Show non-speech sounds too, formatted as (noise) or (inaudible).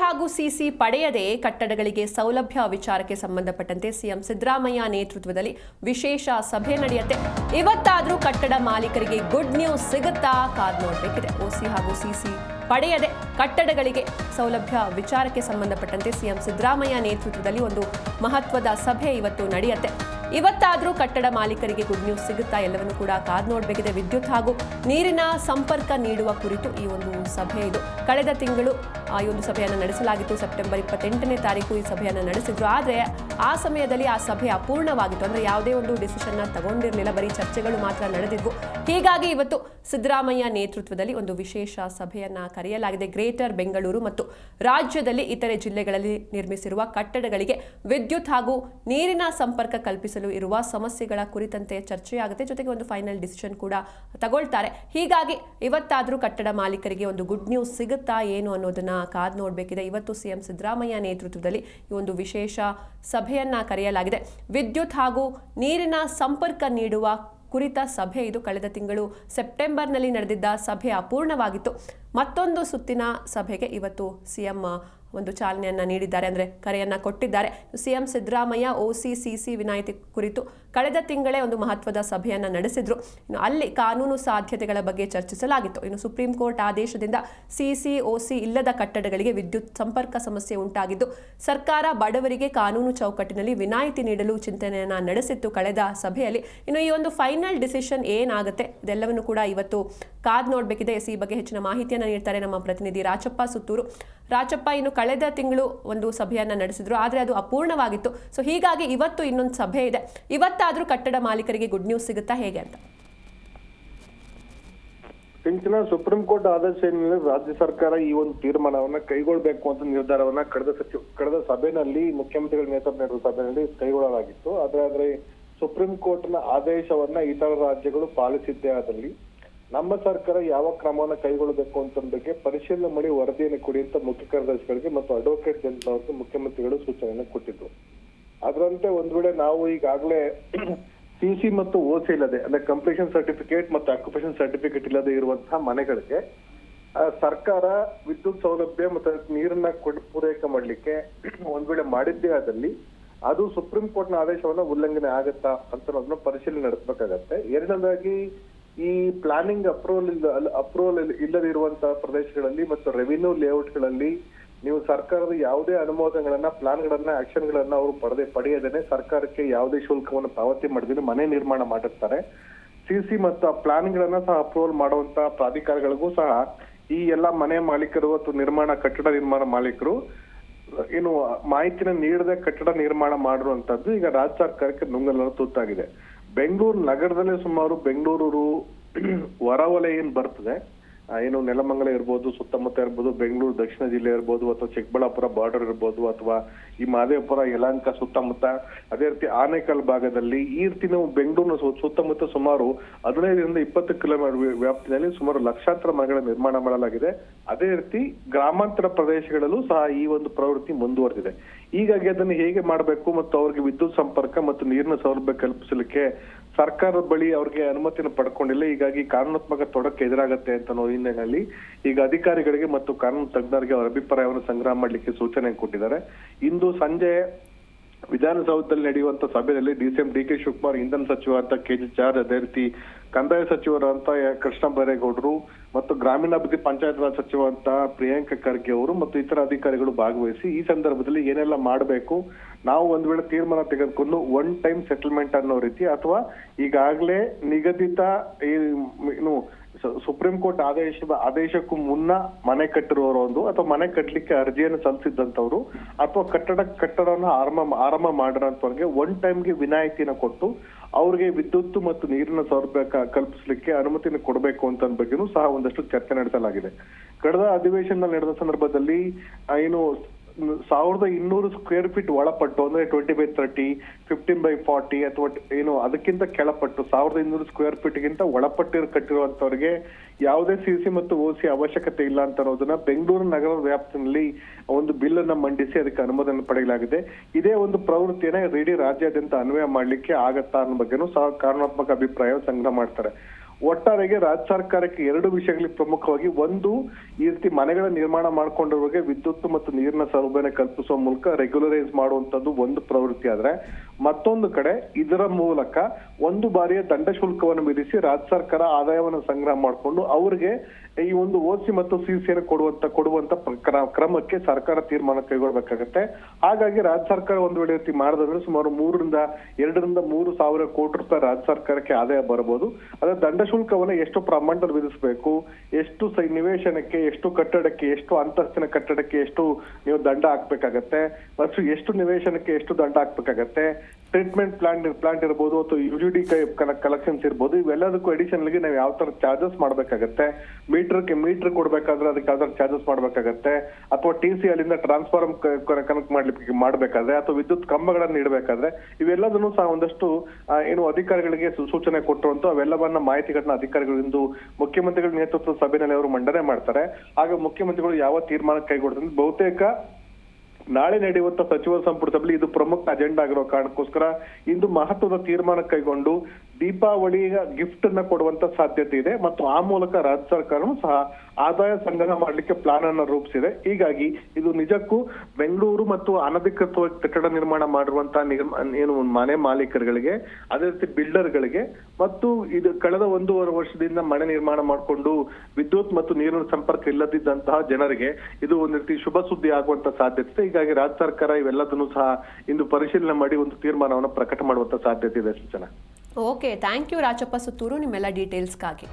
ಹಾಗೂ ಸಿಸಿ ಪಡೆಯದೆ ಕಟ್ಟಡಗಳಿಗೆ ಸೌಲಭ್ಯ ವಿಚಾರಕ್ಕೆ ಸಂಬಂಧಪಟ್ಟಂತೆ ಸಿಎಂ ಸಿದ್ದರಾಮಯ್ಯ ನೇತೃತ್ವದಲ್ಲಿ ವಿಶೇಷ ಸಭೆ ನಡೆಯುತ್ತೆ. ಇವತ್ತಾದರೂ ಕಟ್ಟಡ ಮಾಲೀಕರಿಗೆ ಗುಡ್ ನ್ಯೂಸ್ ಸಿಗುತ್ತಾ? ಕಾದ್ ನೋಡಬೇಕಿದೆ. ಓಸಿ ಹಾಗೂ ಸಿಸಿ ಪಡೆಯದೆ ಕಟ್ಟಡಗಳಿಗೆ ಸೌಲಭ್ಯ ವಿಚಾರಕ್ಕೆ ಸಂಬಂಧಪಟ್ಟಂತೆ ಸಿಎಂ ಸಿದ್ದರಾಮಯ್ಯ ನೇತೃತ್ವದಲ್ಲಿ ಒಂದು ಮಹತ್ವದ ಸಭೆ ಇವತ್ತು ನಡೆಯುತ್ತೆ. ಇವತ್ತಾದ್ರೂ ಕಟ್ಟಡ ಮಾಲೀಕರಿಗೆ ಗುಡ್ ನ್ಯೂಸ್ ಸಿಗುತ್ತಾ? ಎಲ್ಲವನ್ನು ಕೂಡ ಕಾದ್ ನೋಡಬೇಕಿದೆ. ವಿದ್ಯುತ್ ಹಾಗೂ ನೀರಿನ ಸಂಪರ್ಕ ನೀಡುವ ಕುರಿತು ಈ ಒಂದು ಸಭೆ ಇದು. ಕಳೆದ ತಿಂಗಳು ಆ, ಒಂದು ಸಭೆಯನ್ನು ನಡೆಸಲಾಗಿತ್ತು. ಸೆಪ್ಟೆಂಬರ್ ಇಪ್ಪತ್ತೆಂಟನೇ ತಾರೀಕು ಈ ಸಭೆಯನ್ನು ನಡೆಸಿದ್ರು. ಆದರೆ ಆ ಸಮಯದಲ್ಲಿ ಆ ಸಭೆ ಅಪೂರ್ಣವಾಗಿತ್ತು. ಅಂದರೆ ಯಾವುದೇ ಒಂದು ಡಿಸಿಷನ್ನ ತಗೊಂಡಿರಲಿಲ್ಲ. ಬರೀ ಚರ್ಚೆಗಳು ಮಾತ್ರ ನಡೆದಿದ್ವು. ಹೀಗಾಗಿ ಇವತ್ತು ಸಿದ್ದರಾಮಯ್ಯ ನೇತೃತ್ವದಲ್ಲಿ ಒಂದು ವಿಶೇಷ ಸಭೆಯನ್ನ ಕರೆಯಲಾಗಿದೆ. ಗ್ರೇಟರ್ ಬೆಂಗಳೂರು ಮತ್ತು ರಾಜ್ಯದಲ್ಲಿ ಇತರೆ ಜಿಲ್ಲೆಗಳಲ್ಲಿ ನಿರ್ಮಿಸಿರುವ ಕಟ್ಟಡಗಳಿಗೆ ವಿದ್ಯುತ್ ಹಾಗೂ ನೀರಿನ ಸಂಪರ್ಕ ಕಲ್ಪಿಸಲು ಇರುವ ಸಮಸ್ಯೆಗಳ ಕುರಿತಂತೆ ಚರ್ಚೆಯಾಗುತ್ತೆ. ಜೊತೆಗೆ ಒಂದು ಫೈನಲ್ ಡಿಸಿಷನ್ ಕೂಡ ತಗೊಳ್ತಾರೆ. ಹೀಗಾಗಿ ಇವತ್ತಾದರೂ ಕಟ್ಟಡ ಮಾಲೀಕರಿಗೆ ಒಂದು ಗುಡ್ ನ್ಯೂಸ್ ಸಿಗುತ್ತಾ ಏನು ಅನ್ನೋದನ್ನ ಕಾದ್ ನೋಡಬೇಕಿದೆ. ಇವತ್ತು ಸಿಎಂ ಸಿದ್ದರಾಮಯ್ಯ ನೇತೃತ್ವದಲ್ಲಿ ಈ ಒಂದು ವಿಶೇಷ ಸಭೆಯನ್ನು ಕರೆಯಲಾಗಿದೆ. ವಿದ್ಯುತ್ ಹಾಗೂ ನೀರಿನ ಸಂಪರ್ಕ ನೀಡುವ ಕುರಿತ ಸಭೆ ಇದು. ಕಳೆದ ತಿಂಗಳು ಸೆಪ್ಟೆಂಬರ್ನಲ್ಲಿ ನಡೆದಿದ್ದ ಸಭೆ ಅಪೂರ್ಣವಾಗಿತ್ತು. ಮತ್ತೊಂದು ಸುತ್ತಿನ ಸಭೆಗೆ ಇವತ್ತು ಸಿಎಂ ಒಂದು ಚಾಲನೆಯನ್ನು ನೀಡಿದ್ದಾರೆ. ಅಂದರೆ ಕರೆಯನ್ನು ಕೊಟ್ಟಿದ್ದಾರೆ. ಸಿಎಂ ಸಿದ್ದರಾಮಯ್ಯ ಸಿ ವಿನಾಯಿತಿ ಕುರಿತು ಕಳೆದ ತಿಂಗಳೇ ಒಂದು ಮಹತ್ವದ ಸಭೆಯನ್ನು ನಡೆಸಿದ್ರು. ಇನ್ನು ಅಲ್ಲಿ ಕಾನೂನು ಸಾಧ್ಯತೆಗಳ ಬಗ್ಗೆ ಚರ್ಚಿಸಲಾಗಿತ್ತು. ಇನ್ನು ಸುಪ್ರೀಂ ಕೋರ್ಟ್ ಆದೇಶದಿಂದ ಸಿಸಿ ಸಿ ಇಲ್ಲದ ಕಟ್ಟಡಗಳಿಗೆ ವಿದ್ಯುತ್ ಸಂಪರ್ಕ ಸಮಸ್ಯೆ ಉಂಟಾಗಿದ್ದು, ಸರ್ಕಾರ ಬಡವರಿಗೆ ಕಾನೂನು ಚೌಕಟ್ಟಿನಲ್ಲಿ ವಿನಾಯಿತಿ ನೀಡಲು ಚಿಂತನೆಯನ್ನು ನಡೆಸಿತ್ತು ಕಳೆದ ಸಭೆಯಲ್ಲಿ. ಇನ್ನು ಈ ಒಂದು ಫೈನಲ್ ಡಿಸಿಷನ್ ಏನಾಗುತ್ತೆ? ಇದೆಲ್ಲವನ್ನು ಕೂಡ ಇವತ್ತು ಕಾದ್ ನೋಡಬೇಕಿದೆ. ಸಿ ಈ ಬಗ್ಗೆ ಹೆಚ್ಚಿನ ಮಾಹಿತಿಯನ್ನು ನೀಡ್ತಾರೆ ನಮ್ಮ ಪ್ರತಿನಿಧಿ ರಾಚಪ್ಪ ಸುತ್ತೂರು. ರಾಚಪ್ಪ ಇನ್ನು ಕಳೆದ ತಿಂಗಳು ಒಂದು ಸಭೆಯನ್ನು ನಡೆಸಿದ್ರು, ಆದರೆ ಅದು ಅಪೂರ್ಣವಾಗಿತ್ತು. ಸೊ ಹೀಗಾಗಿ ಇವತ್ತು ಇನ್ನೊಂದು ಸಭೆ ಇದೆ. ಇವತ್ತಾದರೂ ಕಟ್ಟಡ ಮಾಲೀಕರಿಗೆ ಗುಡ್ ನ್ಯೂಸ್ ಸಿಗುತ್ತಾ ಹೇಗೆ ಅಂತ? ಸಿಂಚನ ಸುಪ್ರೀಂ ಕೋರ್ಟ್ ಆದೇಶ ಏನಿದೆ ರಾಜ್ಯ ಸರ್ಕಾರ ಈ ಒಂದು ತೀರ್ಮಾನವನ್ನ ಕೈಗೊಳ್ಳಬೇಕು ಅಂತ ನಿರ್ಧಾರವನ್ನ ಕಳೆದ ಸಚಿವ, ಕಳೆದ ಸಭೆಯಲ್ಲಿ ಮುಖ್ಯಮಂತ್ರಿಗಳ ನೇತೃತ್ವ ನಡೆದ ಸಭೆಯಲ್ಲಿ ಕೈಗೊಳ್ಳಲಾಗಿತ್ತು. ಆದ್ರೆ ಆದ್ರೆ ಸುಪ್ರೀಂ ಕೋರ್ಟ್ನ ಆದೇಶವನ್ನ ಇತರ ರಾಜ್ಯಗಳು ಪಾಲಿಸಿದ್ದೇ ಆದಲ್ಲಿ ನಮ್ಮ ಸರ್ಕಾರ ಯಾವ ಕ್ರಮವನ್ನು ಕೈಗೊಳ್ಳಬೇಕು ಅಂತ ಬಗ್ಗೆ ಪರಿಶೀಲನೆ ಮಾಡಿ ವರದಿಯನ್ನು ಕೊಡಿ ಅಂತ ಮುಖ್ಯ ಕಾರ್ಯದರ್ಶಿಗಳಿಗೆ ಮತ್ತು ಅಡ್ವೊಕೇಟ್ ಜನರಲ್ ಅವರಿಗೆ ಮುಖ್ಯಮಂತ್ರಿಗಳು ಸೂಚನೆಯನ್ನು ಕೊಟ್ಟಿದ್ರು. ಅದರಂತೆ ಒಂದ್ ವೇಳೆ ನಾವು ಈಗಾಗಲೇ ಸಿಸಿ ಮತ್ತು ಓಸಿ ಇಲ್ಲದೆ, ಅಂದ್ರೆ ಕಂಪ್ಲೀಷನ್ ಸರ್ಟಿಫಿಕೇಟ್ ಮತ್ತು ಆಕ್ಯುಪೇಷನ್ ಸರ್ಟಿಫಿಕೇಟ್ ಇಲ್ಲದೆ ಇರುವಂತಹ ಮನೆಗಳಿಗೆ ಸರ್ಕಾರ ವಿದ್ಯುತ್ ಸೌಲಭ್ಯ ಮತ್ತು ನೀರನ್ನ ಕೊಡ್, ಪೂರೈಕೆ ಮಾಡಲಿಕ್ಕೆ ಒಂದ್ ವೇಳೆ ಮಾಡಿದ್ದೇ ಆದಲ್ಲಿ ಅದು ಸುಪ್ರೀಂ ಕೋರ್ಟ್ನ ಆದೇಶವನ್ನ ಉಲ್ಲಂಘನೆ ಆಗತ್ತಾ ಅಂತ ಪರಿಶೀಲನೆ ನಡೆಸಬೇಕಾಗತ್ತೆ. ಎರಡನೇದಾಗಿ ಈ ಪ್ಲಾನಿಂಗ್ ಅಪ್ರೂವಲ್ ಇಲ್ಲ ಅಪ್ರೂವಲ್ ಇಲ್ಲದಿರುವಂತಹ ಪ್ರದೇಶಗಳಲ್ಲಿ ಮತ್ತು ರೆವಿನ್ಯೂ ಲೇಔಟ್ಗಳಲ್ಲಿ ನೀವು ಸರ್ಕಾರದ ಯಾವುದೇ ಅನುಮೋದನೆಗಳನ್ನ ಪ್ಲಾನ್ಗಳನ್ನ ಆಕ್ಷನ್ ಗಳನ್ನ ಅವರು ಪಡೆದೇ, ಪಡೆಯದೇನೆ ಸರ್ಕಾರಕ್ಕೆ ಯಾವುದೇ ಶುಲ್ಕವನ್ನು ಪಾವತಿ ಮಾಡಿದ್ರೆ ಮನೆ ನಿರ್ಮಾಣ ಮಾಡಿರ್ತಾರೆ. ಸಿಸಿ ಮತ್ತು ಆ ಪ್ಲಾನ್ ಗಳನ್ನ ಸಹ ಅಪ್ರೂವಲ್ ಮಾಡುವಂತ ಪ್ರಾಧಿಕಾರಗಳಿಗೂ ಸಹ ಈ ಎಲ್ಲ ಮನೆ ಮಾಲೀಕರು ಮತ್ತು ನಿರ್ಮಾಣ ಕಟ್ಟಡ ನಿರ್ಮಾಣ ಮಾಲೀಕರು ಏನು ಮಾಹಿತಿನ ನೀಡದೆ ಕಟ್ಟಡ ನಿರ್ಮಾಣ ಮಾಡಿರುವಂತದ್ದು ಈಗ ರಾಜ್ಯ ಸರ್ಕಾರಕ್ಕೆ ನುಂಗಲನ್ನು ತುತ್ತಾಗಿದೆ ಬೆಂಗಳೂರು ನಗರದಲ್ಲೇ ಸುಮಾರು ಬೆಂಗಳೂರು (clears throat) ಹೊರವಲಯ ಏನ್ ಬರ್ತದೆ. ಏನು ನೆಲಮಂಗಲ ಇರ್ಬೋದು, ಸುತ್ತಮುತ್ತ ಇರ್ಬೋದು, ಬೆಂಗಳೂರು, ದಕ್ಷಿಣ ಜಿಲ್ಲೆ ಇರ್ಬೋದು, ಅಥವಾ ಚಿಕ್ಕಬಳ್ಳಾಪುರ ಬಾರ್ಡರ್ ಇರ್ಬೋದು, ಅಥವಾ ಈ ಮಾದೇವಪುರ, ಯಲಹಂಕ ಸುತ್ತಮುತ್ತ, ಅದೇ ರೀತಿ ಆನೇಕಲ್ ಭಾಗದಲ್ಲಿ ಈ ರೀತಿ ನಾವು ಬೆಂಗಳೂರಿನ ಸುತ್ತಮುತ್ತ ಸುಮಾರು ಹದಿನೈದರಿಂದ ಇಪ್ಪತ್ತು ಕಿಲೋಮೀಟರ್ ವ್ಯಾಪ್ತಿಯಲ್ಲಿ ಸುಮಾರು ಲಕ್ಷಾಂತರ ಮನೆಗಳ ನಿರ್ಮಾಣ ಮಾಡಲಾಗಿದೆ. ಅದೇ ರೀತಿ ಗ್ರಾಮಾಂತರ ಪ್ರದೇಶಗಳಲ್ಲೂ ಸಹ ಈ ಒಂದು ಪ್ರವೃತ್ತಿ ಮುಂದುವರೆದಿದೆ. ಹೀಗಾಗಿ ಅದನ್ನು ಹೇಗೆ ಮಾಡಬೇಕು ಮತ್ತು ಅವರಿಗೆ ವಿದ್ಯುತ್ ಸಂಪರ್ಕ ಮತ್ತು ನೀರಿನ ಸೌಲಭ್ಯ ಕಲ್ಪಿಸಲಿಕ್ಕೆ ಸರ್ಕಾರದ ಬಳಿ ಅವ್ರಿಗೆ ಅನುಮತಿಯನ್ನು ಪಡ್ಕೊಂಡಿಲ್ಲ. ಹೀಗಾಗಿ ಕಾನೂನಾತ್ಮಕ ತೊಡಕ್ಕೆ ಎದುರಾಗತ್ತೆ ಅಂತ ಅನ್ನೋ ಹಿನ್ನೆಲೆಯಲ್ಲಿ ಈಗ ಅಧಿಕಾರಿಗಳಿಗೆ ಮತ್ತು ಕಾನೂನು ತಜ್ಞರಿಗೆ ಅವರ ಅಭಿಪ್ರಾಯವನ್ನು ಸಂಗ್ರಹ ಮಾಡಲಿಕ್ಕೆ ಸೂಚನೆ ಕೊಟ್ಟಿದ್ದಾರೆ. ಇಂದು ಸಂಜೆ ವಿಧಾನಸೌಧದಲ್ಲಿ ನಡೆಯುವಂತ ಸಭೆಯಲ್ಲಿ ಡಿಸಿಎಂ ಡಿ ಕೆ ಶಿವಕುಮಾರ್, ಇಂಧನ ಸಚಿವ ಅಂತ ಕೆ ಜಿ ಜಾರ್ಜ್ ಅದೇ ರೀತಿ ಕಂದಾಯ ಸಚಿವರಂತ ಕೃಷ್ಣ ಬೈರೇಗೌಡರು ಮತ್ತು ಗ್ರಾಮೀಣಾಭಿವೃದ್ಧಿ ಪಂಚಾಯತ್ ರಾಜ್ ಸಚಿವ ಅಂತ ಪ್ರಿಯಾಂಕ ಖರ್ಗೆ ಅವರು ಮತ್ತು ಇತರ ಅಧಿಕಾರಿಗಳು ಭಾಗವಹಿಸಿ ಈ ಸಂದರ್ಭದಲ್ಲಿ ಏನೆಲ್ಲ ಮಾಡಬೇಕು, ನಾವು ಒಂದ್ ವೇಳೆ ತೀರ್ಮಾನ ತೆಗೆದುಕೊಂಡು ಒನ್ ಟೈಮ್ ಸೆಟಲ್ಮೆಂಟ್ ಅನ್ನೋ ರೀತಿ ಅಥವಾ ಈಗಾಗಲೇ ನಿಗದಿತ ಏನು ಸುಪ್ರೀಂ ಕೋರ್ಟ್ ಆದೇಶ, ಆದೇಶಕ್ಕೂ ಮುನ್ನ ಮನೆ ಕಟ್ಟಿರುವವರು ಒಂದು ಅಥವಾ ಮನೆ ಕಟ್ಟಲಿಕ್ಕೆ ಅರ್ಜಿಯನ್ನು ಸಲ್ಲಿಸಿದ್ದಂತವ್ರು ಅಥವಾ ಕಟ್ಟಡ ಕಟ್ಟಡವನ್ನು ಆರಂಭ ಆರಂಭ ಮಾಡಿರೋಂಥವ್ರಿಗೆ ಒನ್ ಟೈಮ್ಗೆ ವಿನಾಯಿತಿನ ಕೊಟ್ಟು ಅವ್ರಿಗೆ ವಿದ್ಯುತ್ ಮತ್ತು ನೀರಿನ ಸೌಲಭ್ಯ ಕಲ್ಪಿಸಲಿಕ್ಕೆ ಅನುಮತಿ ಕೊಡಬೇಕು ಅಂತ ಬಗ್ಗೆನೂ ಸಹ ಒಂದಷ್ಟು ಚರ್ಚೆ ನಡೆಸಲಾಗಿದೆ. ಕಳೆದ ಅಧಿವೇಶನದಲ್ಲಿ ನಡೆದ ಸಂದರ್ಭದಲ್ಲಿ, ಏನು ಸಾವಿರದ ಇನ್ನೂರು ಸ್ಕ್ವೇರ್ ಫೀಟ್ ಒಳಪಟ್ಟು, ಅಂದ್ರೆ twenty by thirty fifteen by forty ಅಥವಾ ಏನು, ಅದಕ್ಕಿಂತ ಕೆಳಪಟ್ಟು, ಸಾವಿರದ ಇನ್ನೂರು ಸ್ಕ್ವೇರ್ ಫೀಟ್ ಗಿಂತ ಒಳಪಟ್ಟಿರೋ ಕಟ್ಟಿರುವಂತವ್ರಿಗೆ ಯಾವುದೇ ಸಿ ಮತ್ತು ಓಸಿ ಅವಶ್ಯಕತೆ ಇಲ್ಲ ಅಂತ ಅನ್ನೋದನ್ನ ಬೆಂಗಳೂರು ನಗರ ವ್ಯಾಪ್ತಿನಲ್ಲಿ ಒಂದು ಬಿಲ್ ಅನ್ನ ಮಂಡಿಸಿ ಅದಕ್ಕೆ ಅನುಮೋದನೆ ಪಡೆಯಲಾಗಿದೆ. ಇದೇ ಒಂದು ಪ್ರವೃತ್ತಿಯನ್ನ ಇಡೀ ರಾಜ್ಯಾದ್ಯಂತ ಅನ್ವಯ ಮಾಡ್ಲಿಕ್ಕೆ ಆಗತ್ತಾ ಅನ್ನೋ ಬಗ್ಗೆನೂ ಸಹ ಕಾರಣಾತ್ಮಕ ಅಭಿಪ್ರಾಯ ಸಂಗ್ರಹ ಮಾಡ್ತಾರೆ. ಒಟ್ಟಾರೆಗೆ ರಾಜ್ಯ ಸರ್ಕಾರಕ್ಕೆ ಎರಡು ವಿಷಯಗಳಿಗೆ ಪ್ರಮುಖವಾಗಿ ಒಂದು ಈ ರೀತಿ ಮನೆಗಳ ನಿರ್ಮಾಣ ಮಾಡ್ಕೊಂಡಿರುವಾಗ ವಿದ್ಯುತ್ ಮತ್ತು ನೀರಿನ ಸೌಲಭ್ಯನ ಕಲ್ಪಿಸುವ ಮೂಲಕ ರೆಗ್ಯುಲರೈಸ್ ಮಾಡುವಂತದ್ದು ಒಂದು ಪ್ರವೃತ್ತಿ ಆದ್ರೆ ಮತ್ತೊಂದು ಕಡೆ ಇದರ ಮೂಲಕ ಒಂದು ಬಾರಿಯ ದಂಡ ಶುಲ್ಕವನ್ನು ವಿಧಿಸಿ ರಾಜ್ಯ ಸರ್ಕಾರ ಆದಾಯವನ್ನು ಸಂಗ್ರಹ ಮಾಡಿಕೊಂಡು ಅವರಿಗೆ ಈ ಒಂದು ಓಸಿ ಮತ್ತು ಸಿಸಿಯನ್ನು ಕೊಡುವಂತ ಕೊಡುವಂತ ಕ್ರಮಕ್ಕೆ ಸರ್ಕಾರ ತೀರ್ಮಾನ ಕೈಗೊಳ್ಳಬೇಕಾಗತ್ತೆ ಹಾಗಾಗಿ ರಾಜ್ಯ ಸರ್ಕಾರ ಒಂದು ವೇಳೆ ರೀತಿ ಮಾಡಿದ್ರೆ ಸುಮಾರು ಮೂರರಿಂದ, ಎರಡರಿಂದ ಮೂರು ಸಾವಿರ ಕೋಟಿ ರೂಪಾಯಿ ರಾಜ್ಯ ಸರ್ಕಾರಕ್ಕೆ ಆದಾಯ ಬರಬಹುದು ಅದೇ ದಂಡ ಶುಲ್ಕವನ್ನ ಎಷ್ಟು ಪ್ರಮಾಣದಲ್ಲಿ ವಿಧಿಸಬೇಕು, ಎಷ್ಟು ನಿವೇಶನಕ್ಕೆ, ಎಷ್ಟು ಕಟ್ಟಡಕ್ಕೆ, ಎಷ್ಟು ಅಂತಸ್ತಿನ ಕಟ್ಟಡಕ್ಕೆ ಎಷ್ಟು ನೀವು ದಂಡ ಹಾಕ್ಬೇಕಾಗತ್ತೆ, ಮತ್ತು ಎಷ್ಟು ನಿವೇಶನಕ್ಕೆ ಎಷ್ಟು ದಂಡ ಹಾಕ್ಬೇಕಾಗತ್ತೆ ಟ್ರೀಟ್ಮೆಂಟ್ ಪ್ಲಾಂಟ್ ಪ್ಲಾಂಟ್ ಇರ್ಬೋದು ಅಥವಾ ಯು ಜಿ ಡಿ ಕಲೆಕ್ಷನ್ಸ್ ಇರ್ಬೋದು, ಇವೆಲ್ಲದಕ್ಕೂ ಅಡಿಷನಲ್ಗೆ ನಾವು ಯಾವ ತರ ಚಾರ್ಜಸ್ ಮಾಡ್ಬೇಕಾಗತ್ತೆ? ಮೀಟರ್ಗೆ ಮೀಟರ್ ಕೊಡ್ಬೇಕಾದ್ರೆ ಅದಕ್ಕೆ ಯಾವ್ದಾದ್ರು ಚಾರ್ಜಸ್ ಮಾಡ್ಬೇಕಾಗತ್ತೆ? ಅಥವಾ ಟಿ ಸಿ ಅಲ್ಲಿಂದ ಟ್ರಾನ್ಸ್ಫಾರ್ಮ್ ಕನೆಕ್ಟ್ ಮಾಡ್ಲಿಕ್ಕೆ ಮಾಡ್ಬೇಕಾದ್ರೆ, ಅಥವಾ ವಿದ್ಯುತ್ ಕಂಬಗಳನ್ನು ಇಡಬೇಕಾದ್ರೆ ಇವೆಲ್ಲದನ್ನು ಸಹ ಒಂದಷ್ಟು ಏನು ಅಧಿಕಾರಿಗಳಿಗೆ ಸೂಚನೆ ಕೊಟ್ಟರು ಅವೆಲ್ಲವನ್ನ ಮಾಹಿತಿಗಳನ್ನ ಅಧಿಕಾರಿಗಳಿಂದ ಮುಖ್ಯಮಂತ್ರಿಗಳ ನೇತೃತ್ವದ ಸಭೆಯಲ್ಲಿ ಅವರು ಮಂಡನೆ ಮಾಡ್ತಾರೆ. ಹಾಗೆ ಮುಖ್ಯಮಂತ್ರಿಗಳು ಯಾವ ತೀರ್ಮಾನ ಕೈಗೊಳ್ತಾರೆ ಬಹುತೇಕ ನಾಳೆ ನಡೆಯುವಂತ ಸಚಿವ ಸಂಪುಟ ಸಭೆಯಲ್ಲಿ ಇದು ಪ್ರಮುಖ ಅಜೆಂಡಾ ಆಗಿರೋ ಕಾರಣಕ್ಕೋಸ್ಕರ ಇಂದು ಮಹತ್ವದ ತೀರ್ಮಾನ ಕೈಗೊಂಡು ದೀಪಾವಳಿಯ ಗಿಫ್ಟ್ ಅನ್ನ ಕೊಡುವಂತ ಸಾಧ್ಯತೆ ಇದೆ ಮತ್ತು ಆ ಮೂಲಕ ರಾಜ್ಯ ಸರ್ಕಾರವು ಸಹ ಆದಾಯ ಸಂಗ್ರಹ ಮಾಡಲಿಕ್ಕೆ ಪ್ಲಾನ್ ಅನ್ನು ರೂಪಿಸಿದೆ. ಹೀಗಾಗಿ ಇದು ನಿಜಕ್ಕೂ ಬೆಂಗಳೂರು ಮತ್ತು ಅನಧಿಕೃತವಾಗಿ ಕಟ್ಟಡ ನಿರ್ಮಾಣ ಮಾಡಿರುವಂತಹ ಏನು ಮನೆ ಮಾಲೀಕರುಗಳಿಗೆ, ಅದೇ ರೀತಿ ಬಿಲ್ಡರ್ಗಳಿಗೆ ಮತ್ತು ಇದು ಕಳೆದ ಒಂದೂವರೆ ವರ್ಷದಿಂದ ಮನೆ ನಿರ್ಮಾಣ ಮಾಡಿಕೊಂಡು ವಿದ್ಯುತ್ ಮತ್ತು ನೀರಿನ ಸಂಪರ್ಕ ಇಲ್ಲದಿದ್ದಂತಹ ಜನರಿಗೆ ಇದು ಒಂದು ರೀತಿ ಶುಭ ಸುದ್ದಿ ಆಗುವಂತ ಸಾಧ್ಯತೆ ಇದೆ. ಹೀಗಾಗಿ ರಾಜ್ಯ ಸರ್ಕಾರ ಇವೆಲ್ಲದನ್ನು ಸಹ ಇಂದು ಪರಿಶೀಲನೆ ಮಾಡಿ ಒಂದು ತೀರ್ಮಾನವನ್ನು ಪ್ರಕಟ ಮಾಡುವಂತ ಸಾಧ್ಯತೆ ಇದೆ ಸೂಚನಾ. Okay thank you Rajappa Sutturu ನಿಮ್ಮೆಲ್ಲ ಡೀಟೇಲ್ಸ್ಗಾಗಿ